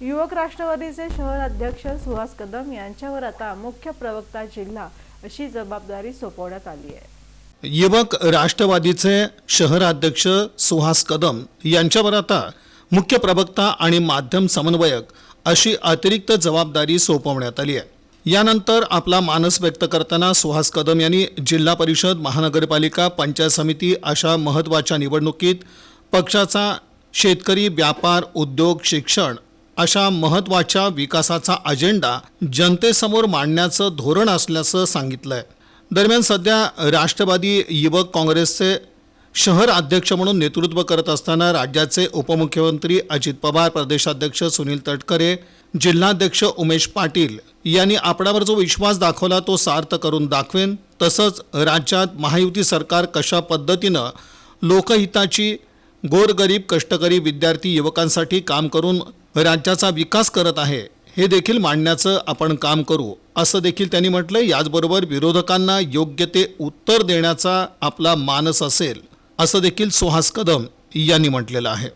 युवक राष्ट्रवादीचे शहर अध्यक्ष सुहास कदम यांच्यावर आता मुख्य प्रवक्ता जिल्हा अशी जबाबदारी सोपवण्यात आली आहे. युवक राष्ट्रवादीचे शहराध्यक्ष सुहास कदम यांच्यावर आता मुख्य प्रवक्ता आणि माध्यम समन्वयक अशी अतिरिक्त जबाबदारी सोपवण्यात आली आहे. यानंतर आपला मानस व्यक्त करताना सुहास कदम यांनी जिल्हा परिषद महानगरपालिका पंचायत समिती अशा महत्त्वाच्या निवडणुकीत पक्षाचा शेतकरी व्यापार उद्योग शिक्षण अशा महत्त्वाच्या विकासाचा अजेंडा जनतेसमोर मांडण्याचं धोरण असल्याचं सांगितलंय. दरम्यान सध्या राष्ट्रवादी युवक काँग्रेसचे शहर अध्यक्ष म्हणून नेतृत्व करत असताना राज्याचे उपमुख्यमंत्री अजित पवार प्रदेशाध्यक्ष सुनील तटकरे जिल्हाध्यक्ष उमेश पाटील यांनी आपणावर जो विश्वास दाखवला तो सार्थ करून दाखवेन. तसंच राज्यात महायुती सरकार कशा पद्धतीनं लोकहिताची गोरगरीब कष्टकरी विद्यार्थी युवकांसाठी काम करून राज्याचा विकास करत आहे हे देखील मांडण्याचं आपण काम करू असं देखील त्यांनी म्हटलंय. याचबरोबर विरोधकांना योग्य ते उत्तर देण्याचा आपला मानस असेल असं देखील सुहास कदम यांनी म्हटलेलं आहे.